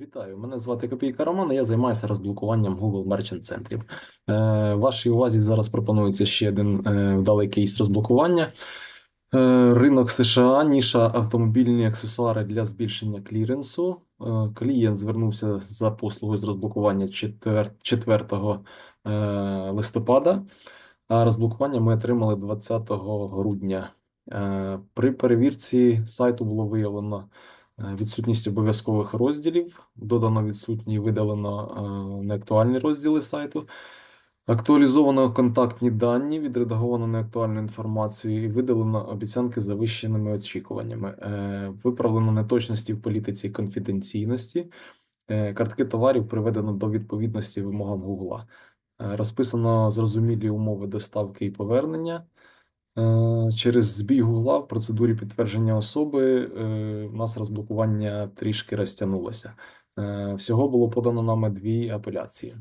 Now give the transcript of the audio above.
Вітаю, мене звати Копійка Роман, і я займаюся розблокуванням Google Merchant центрів. Е, вашій увазі зараз пропонується ще один е, вдалий кейс розблокування. Е, ринок США, ниша автомобільні аксесуари для збільшення кліренсу. Е, клієнт звернувся за послугою з розблокування 4, 4 е, листопада, а розблокування ми отримали 20 грудня. Е, при перевірці сайту було виявлено відсутність обов'язкових розділів, додано відсутні і видалено е, неактуальні розділи сайту. Актуалізовано контактні дані, відредаговано неактуальну інформацію і видалено обіцянки завищеними очікуваннями. Е, Виправлено неточності в політиці конфіденційності. Е, Картки товарів приведено до відповідності вимогам Гугла. Е, Розписано зрозумілі умови доставки і повернення. Е, Через збій Гугла в процедурі підтвердження особи у в нас розблокування трішки розтягнулося. Е, Всього було подано нами дві апеляції.